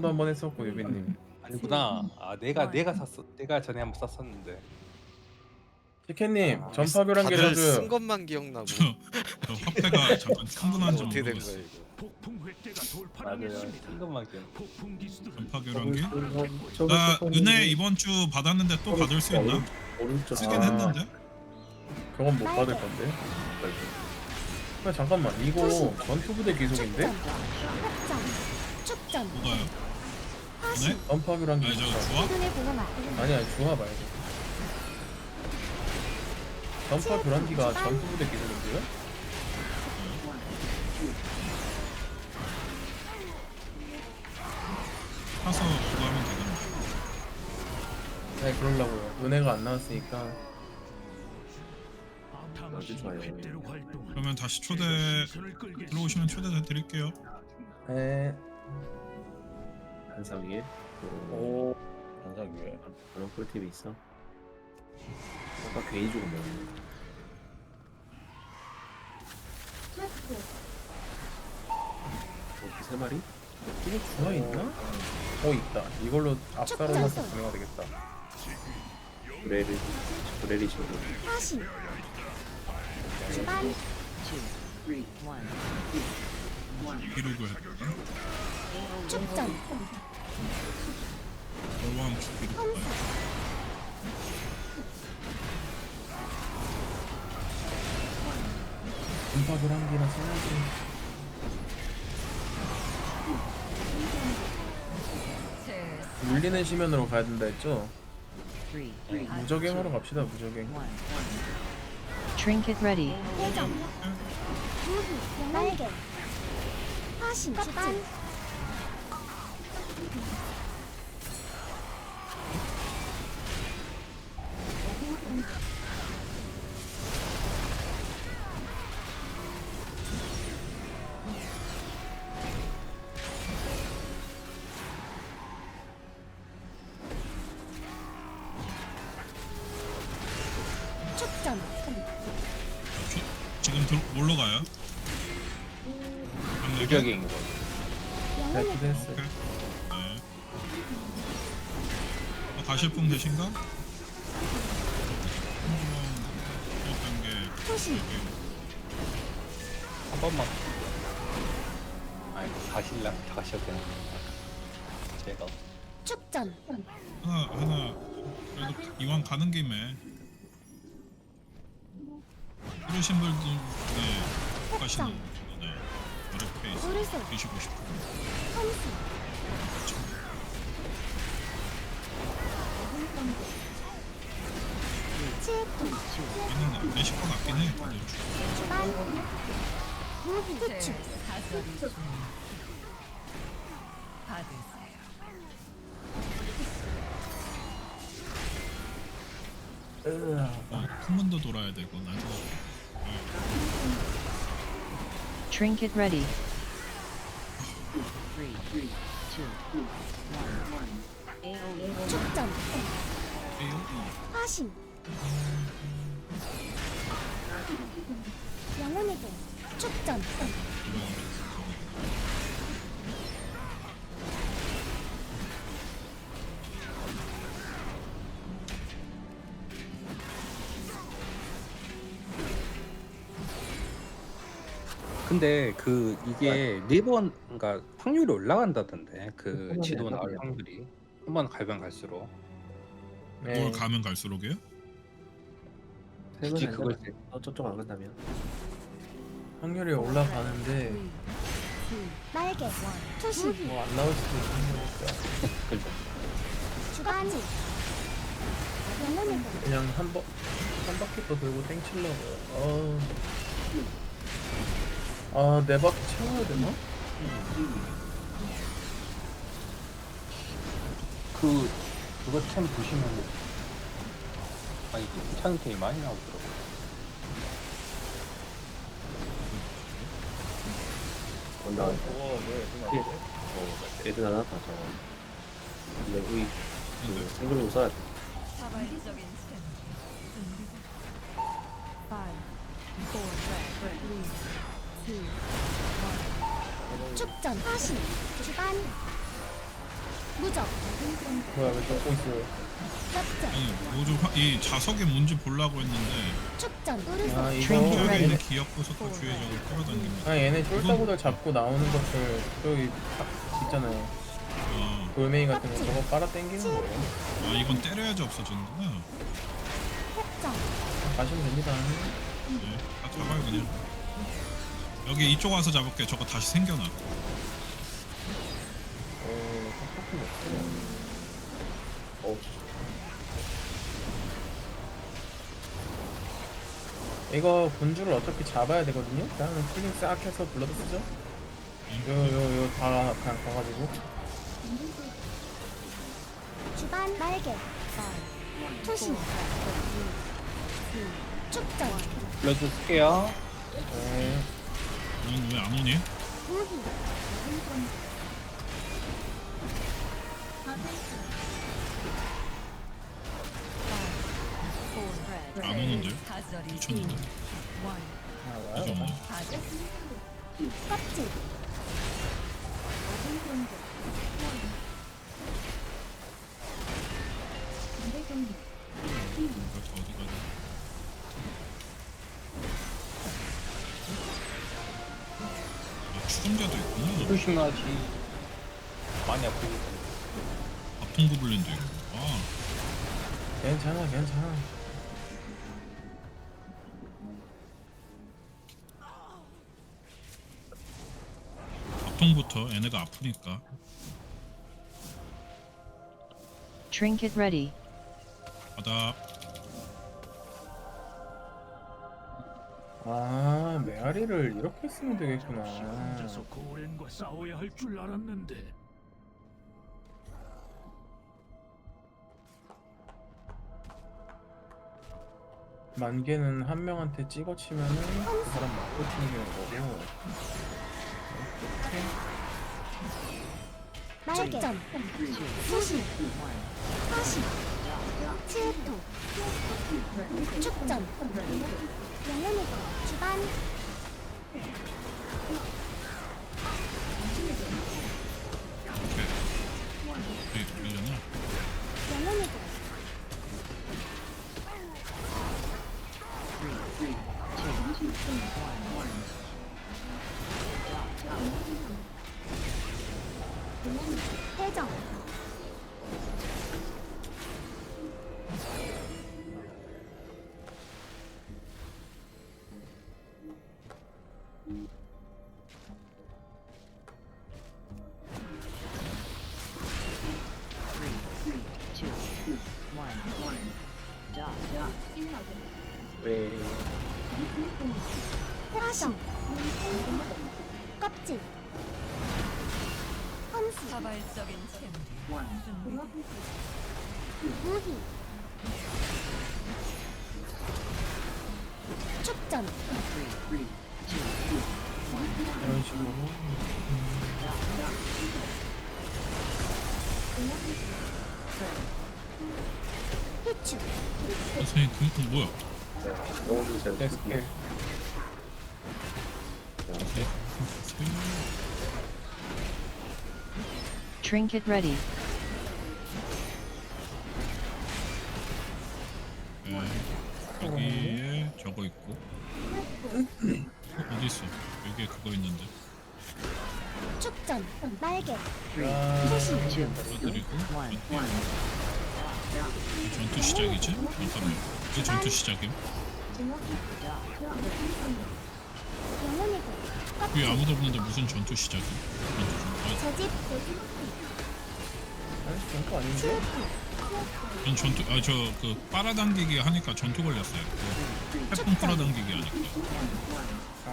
사냥도 한 번 했었고 유빈님 아니구나. 아 내가 내가 샀어. 내가 전에 한번 샀었는데. 치케님 아, 전파 교란기 다들 쓴 저주 것만 기억나고 저, 화폐가 잠깐 충분한 점 어떻게 된 모르겠어. 거야 이거 폭풍 획대가 맞아요. 돌파당했습니다. 생각만 기억. 폭풍 기수들은 전파 교란기? 저거 나 조금 은혜 이번 주 받았는데 또 받을 수 있나? 오른쪽 쓰긴 아. 했는데. 그건 못 받을 건데 아, 잠깐만 이거 전투부대 기속인데? 축전, 뭐가요? 네? 전파 교란기 아니 저. 주화? 공허마, 아니야 주화 말고 전파 교란기가 전투부대 기속인데요? 사서 그거 하면 되겠네. 네 그러려고요 은혜가 안 나왔으니까 좋아요. 활동하는 그러면 다시 초대. 들어오시면 초대 드릴게요. 네 한상 위에 오. 한상 위에. 그런 꿀팁이 있어? 아까 괜히 죽었네. 이렇게 세 마리? 이거 주화 있나? 어. 있다. 이걸로 앞사로 사서 진행가 되겠다. 브레리 브레리 친구 화신, 주반, 기록을? 축전, 얼마나 기록? 험사, 전파 교란기나 써야지 물리는 시면으로 가야 된다 했죠? 무적행 하러 갑시다 무적행 Trinket ready. 회전, 무기, 날개, 화신, 주반, 무적인 거. 네 영혼의 기대했어요 오케이. 네. 어, 가실품 되신가? 어떤 게 초신, 한 번만. 아니 가실라 가셔도 되는 거. 제가 축전, 하나 하나 그래도 이왕 가는 김에 이러신 분들 네 가시는 네 험수, 칠품, 이는 안 되실 것 같긴 해 후축, 어, 큰 문도 돌아야 되고 나도 Trinket ready. 축전, 화신, 영혼의 공, 축전, 근데 그 이게 네번 그러니까 확률이 올라간다던데 그한 지도 나올. 확률이. 한번 가면 갈수록. 네. 뭘 가면 갈수록이요? 굳이 그걸 어, 저쪽 안 간다면? 확률이 올라가는데 날개, 투신, 뭐 안 나올 수도 영혼의 공, 그냥 한 번, 한 바퀴 더 돌고 땡칠라고. 어. 아, 네 바퀴 채워야 되나? 그 그거 참 보시면 아니 괜찮은 템이 많이 나오더라고. 온다 애들 하나 다 저거 근데 우리 그 생글로 써야 돼 축전, 화신, 주반, 누적. 뭐야 왜 쫓고 있어요? 아니 뭐좀 이 자석이 뭔지 보려고 했는데 축전. 아 이거 Ready. 있는 기억 구석과 주의적으로 끌어당깁니다. 아 얘네 쫄따구들 잡고 나오는 것들 저기 딱 있잖아요. 아, 돌멩이 같은 거 저거 빨아 당기는 거예요. 아 이건 때려야지 없어지는구나. 가시면 됩니다. 네, 다 잡아요 그냥 여기 이쪽 와서 잡을게 저거 다시 생겨나 어어 이거 분주를 어차피 잡아야 되거든요. 다음은 킬링 싹 해서 블러드 쓰죠. 요 요 요 다 그냥 가가지고. 주반 날개. 투신 축전. 블러드 쓸게요. 네. 넌 왜 안 오니? 안 오는데? 미쳤는데? 와요 없네? 아 추종자도 있구나 조심하지. 많이 아프고. 밥통구블린도 있고 아 괜찮아 괜찮아 밥통부터 얘네가 아프니까 Trinket ready. 바닥 아 메아리를 이렇게 쓰면 혼자서 되겠구나 고렌과 싸워야 할 줄 알았는데 만개는 한 명한테 찍어치면은 그 사람 맞고 튕기는 거고 날개 수신 화신 치유토 축전 영혼의 것 회전 이런 식으로 희축 어, 선생님 그거 뭐야? 너무 잘 엑스킬 Trinket ready. 전투 시작이지? 잠깐만 이게 전투 시작임? 껍질 아무도 없는데 무슨 전투 시작임? 전투 중. 아니 아닌데? 전 전투 아 저 그 빨아당기기 하니까 전투 걸렸어요. 그 태풍 끌어당기기 하니까 아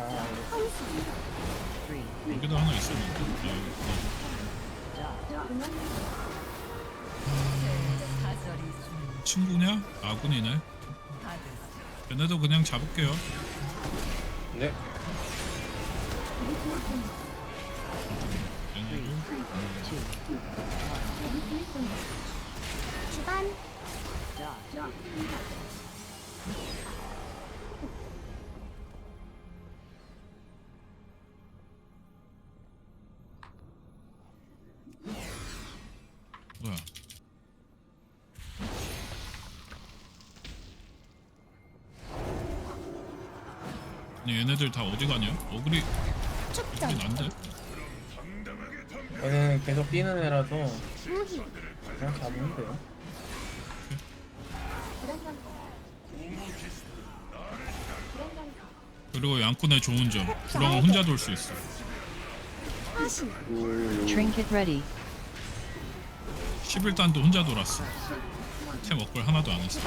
헌수 여기도 하나 있었는데 아, 여기 숨 친구냐? 아군이네. 얘네도 그냥 잡을게요. 네. 얘네도 주반 아니 얘네들 다 어디 가냐? 어그리 어그리 난데? 얘는 계속 뛰는 애라서 그냥 잡으면 돼요. 그리고 양꾼의 좋은 점 구렁을 혼자 돌 수 있어. 화신 Trinket ready. 11단도 혼자 돌았어. 템 업글 하나도 안 했어.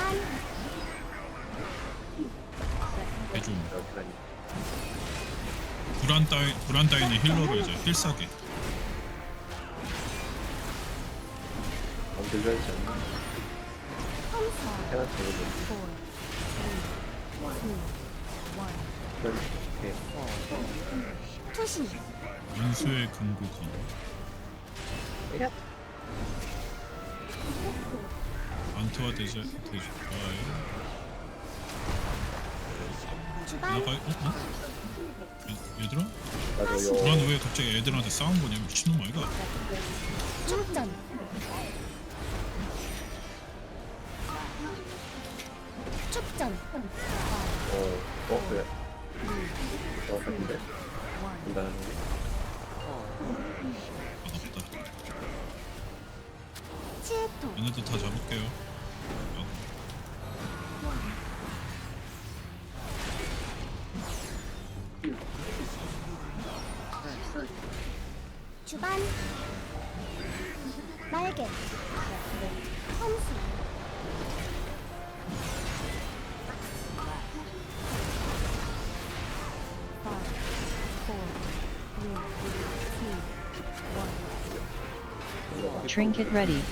여기까지. 불안 따위 불안 따위는 힐러로 이제 힐싸게. 안 들려야 되지 않나? 험사 해가 되거든. 그런 게 투신 인수의 금고검. 안트와 대제 대제. 아, 주반 나가 어? 어? 얘, 얘들아? 나도 요 불안 왜 갑자기 애들한테 싸운 거냐 미친놈 아이가? 축전 Trinket ready.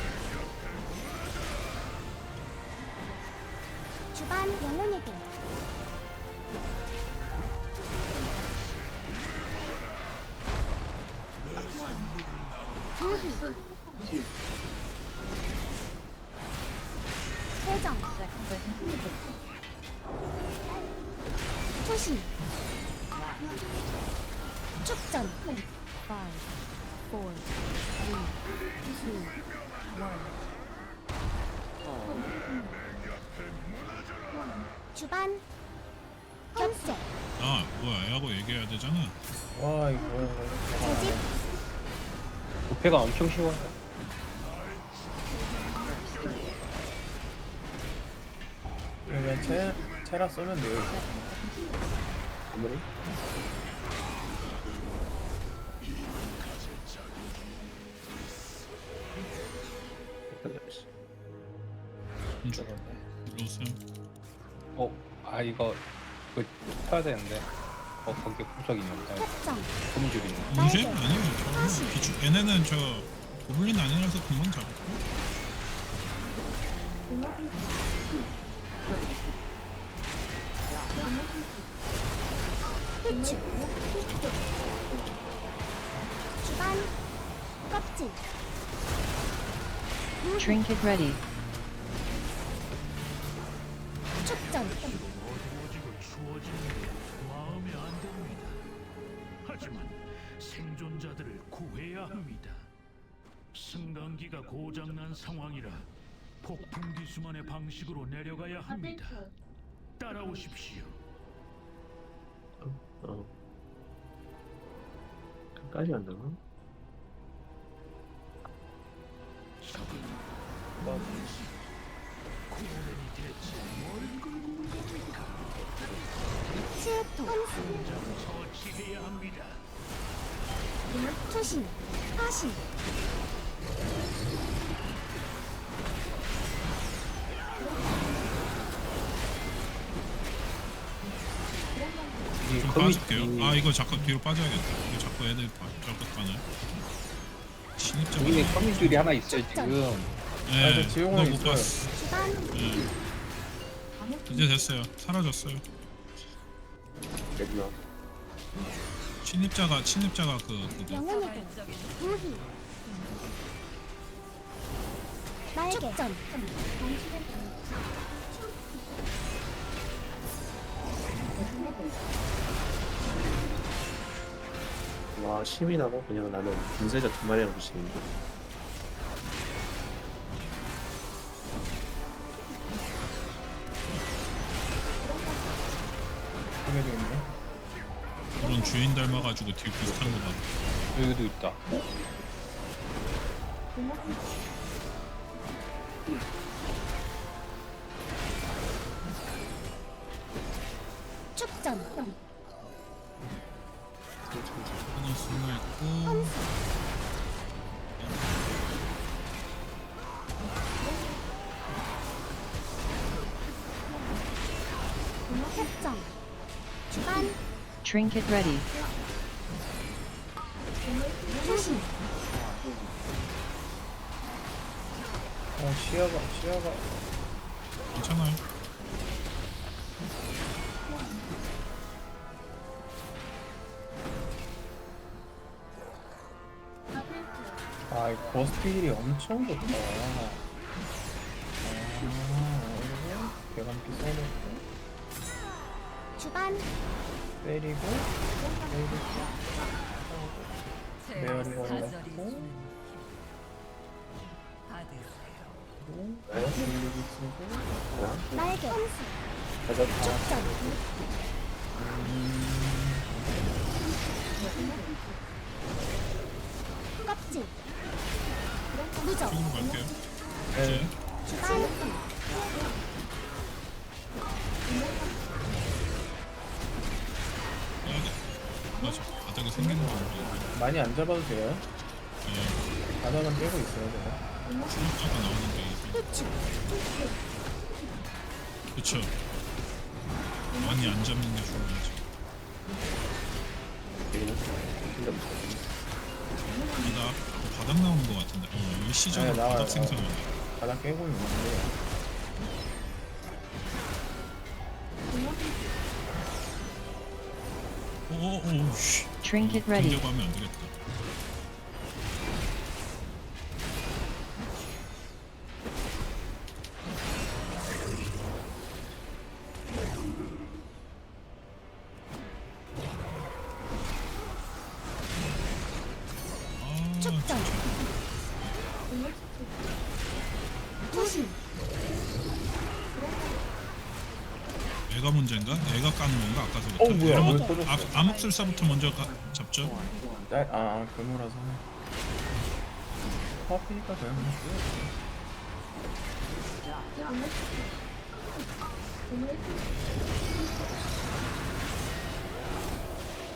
아 뭐야 애하고 얘기해야 되잖아. 와 이거. 재집 부패가 엄청 쉬워요. 그러면 채 채라 쏘면 돼요. 들어오세요. 어, 아 이거 쳐야 되는데. 어 거기 구석 있는데. 폭정 고무줄 있는. 문제. 아니에요. 다시. 저 비추 얘네는 저 고블린 아니라서 금방 잡고. 휘추 주반 껍질 Trinket ready. 축전 하지만 생존자들을 구해야 합니다. 승강기가 고장난 상황이라 폭풍 기수만의 방식으로 내려가야 합니다. 따라오십시오. 어. 끝까지 간다고? 온 겁니까? 투신 화신 이좀 커뮤니티 빠질게요. 아 이거 잠깐 뒤로 빠져야겠다. 이거 자꾸 애들 바- 자꾸 가네. 신입자가. 여기에 커뮤니줄이 하나 있어요 지금. 예. 아, 저 지용은 그거 못 있어요. 봤어. 예. 이제 됐어요. 사라졌어요. 레디나. 신입자가 신입자가 그 그거 영혼의 길 자발적인 무희 날개 축전 와, 심이 나고 그냥 나는 분쇄자 두 마리랑 붙이는데. 주인 닮아가지고 딜 비슷한 거 같아. 여기도 있다. 축전 하나 숨어 있고 Trinket ready. 어 시야가 시야가 괜찮아요. 아이 버스필이 엄청 좋다. 메아리 받으세요. 빌리기 쓰고 날개 가자. 축전 껍질 무적. 네. 주간 나 지금 바닥에 생기는 거 모르겠네. 많이 안 잡아도 돼요. 네. 바닥은 빼고 있어요 제가. 수납자가 나오는데. 후추 그쵸. 많이 안 잡는 게 중요하지. 바닥, 어, 바닥 나오는 거 같은데. 어, 이 시즌은 네, 나와요, 바닥 생성이야. 바닥 깨고 있는데 오오오 씨. Trinket ready. 공격 하면 안 되겠다. 애가 문제인가? 애가 까는 건가 아까서부터? 어, 뭐야, 왜 꺼졌어? 아, 암흑술사부터 먼저 가, 잡죠. 짤, 아, 아 그물어서 커피가 먹고요.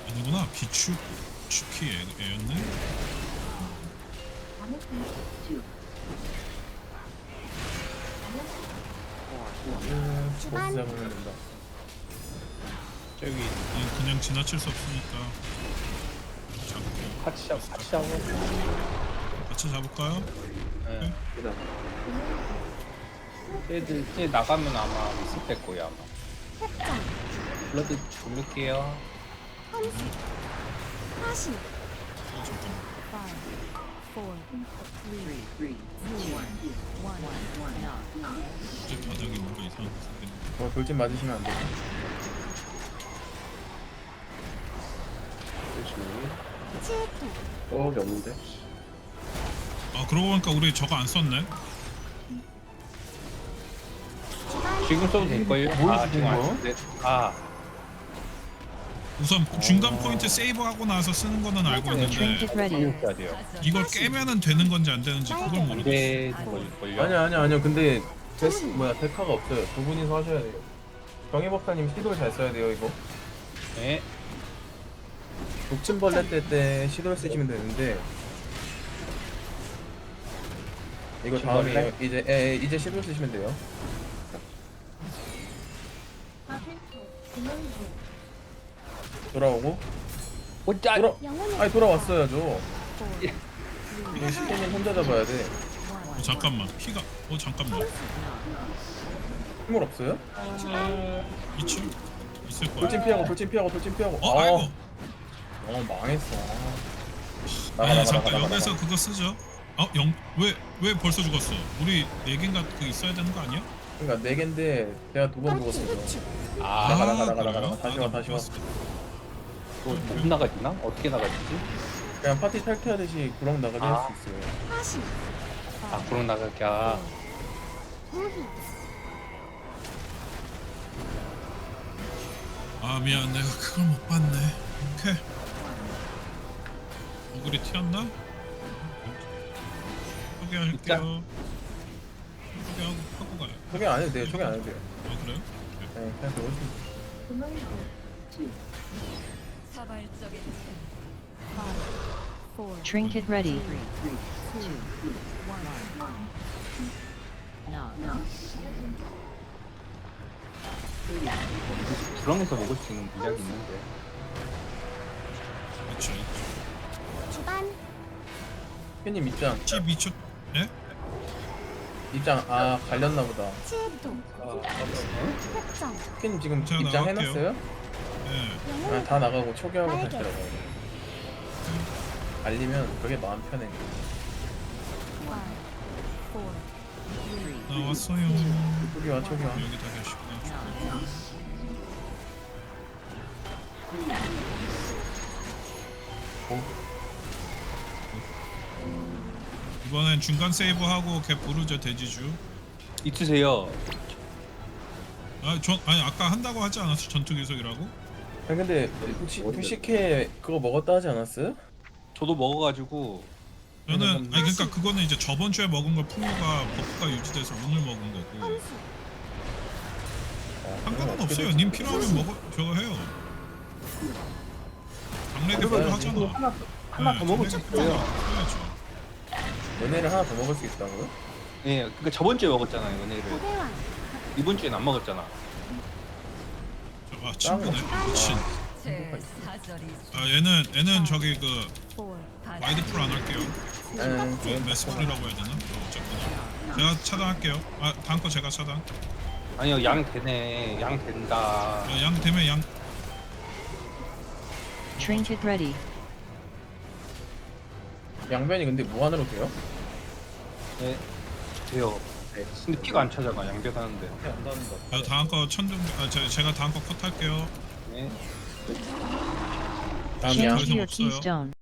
아니구나 비축 축키 애, 애였네. 그 보스. 잡으면 된다. 저기 그냥, 그냥 지나칠 수 없으니까 잡을게요. 같이 잡 같이 잡아. 같이 잡을까요? 네. 그다. 쟤들 쟤 나가면 아마 미스될 거야 아마. 협정 블러드 주물게요. 헌수 화신 어, 잠깐만. 이제 바닥에 뭔가 이상한 거 생겼네. 뭐 돌진 맞으시면 안 돼요. 치유토 떡이 없는데? 아 그러고 보니까 우리 저거 안 썼네. 지금 써도 될 거예요? 뭘 아 지금 안 쓰는 쓰는데. 아 우선 중간 포인트 세이브하고 나서 쓰는 거는 알고 있는데 Trinket ready. 이렇게 해야 돼요. 이걸 깨면은 되는 건지 안 되는지 그걸 안 모르겠어. 되는 걸걸요? 아니야 아니야 아니야 근데 데, 뭐야 데카가 없어요. 두 분이서 하셔야 돼요. 경희 법사님 시도를 잘 써야 돼요 이거. 네. 독침벌레 때때 시도를 쓰시면 되는데 이거 다음에 독침벌레? 이제 에, 이제 시도 쓰시면 돼요. 돌아오고 오짜. 돌아 아니 돌아왔어야죠. 이거 시계님 혼자 잡아야 돼. 어, 잠깐만 피가 어 잠깐만 힘을 없어요? 있지 있을 거야. 돌진 피하고 돌진 피하고 돌진 피하고. 어 아이고. 어 망했어. 나가 아니 나가 잠깐 나가 나가. 여기서 그거 쓰죠. 어 영 왜 왜 벌써 죽었어? 우리 네 개인가 그 있어야 되는 거 아니야? 그러니까 네 개인데 내가 두 번 죽었어. 아 나가, 나가, 나가? 나가, 나가. 다시 와, 아, 나 다시 와. 뭐, 못 나가지나? 어떻게 나가지지? 그냥 파티 탈퇴하듯이 구렁 나가게 아. 할 수 있어요. 아 그럼 나갈게. 아. 아 미안 내가 그걸 못 봤네 오케이 얼굴이 튀었나? 소개할게요 소개하고 하고 가요 소개 안 해도 돼요. 소개 안 해도 돼요. 아 그래요? 네, 그냥 five, four, Trinket ready. two, 구렁에서 먹을 수 있는 물약이 있는데. 그렇죠 주반, 님 입장 12초 예? 입장 아 갈렸나 보다. 칠도, 흑점, 님 지금 제가 입장 나갈게요. 해놨어요? 예 아, 영혼, 다 나가고 초기하고 다시 날개. 들어가요. 갈리면 그게 마음 편해. 나왔어요 초기화 초기화. 여기 다 계시구나 이번엔 중간 세이브하고 걔 부르죠 대지주 있으세요. 아, 전 아니 아까 한다고 하지 않았어 전투 기속이라고? 아니 근데 혹시 두식회 그거 먹었다 하지 않았어요? 저도 먹어가지고 저는 음. 아니 그러니까 그거는 이제 저번 주에 먹은 걸 풍요가 버프가 유지돼서 오늘 먹은 거고 함수, 아, 상관은 어떻게 없어요. 님. 필요하면 먹어 저거 해요. 장례 대표 그러면 하잖아. 하나 하나 더 먹을 수 있어요. 해야죠. 얘네를 하나 더 먹을 수 있다고요? 예, 그러니까 저번 주에 먹었잖아요, 은혜를. 고대왕, 이번 주엔 안 먹었잖아. 저- 아 친구네. 미친. 제 사절이 아 얘는 얘는 저기 그 와이드 풀 안 할게요. 음, 그 메스풀이라고 해야 되나? 어, 어쨌거나 제가 차단할게요. 아 다음 거 제가 차단. 아니요, 양 되네. 양 된다. 아, 양 되면 양. Trinket ready. 양변이 근데 무한으로 돼요? 네, 돼요. 네. 근데 피가 안 찾아가, 양배 하는데. 아, 다음 거 천둥. 아 제, 제가 다음 거 컷 할게요. 네. 다음 양. Change your keystone.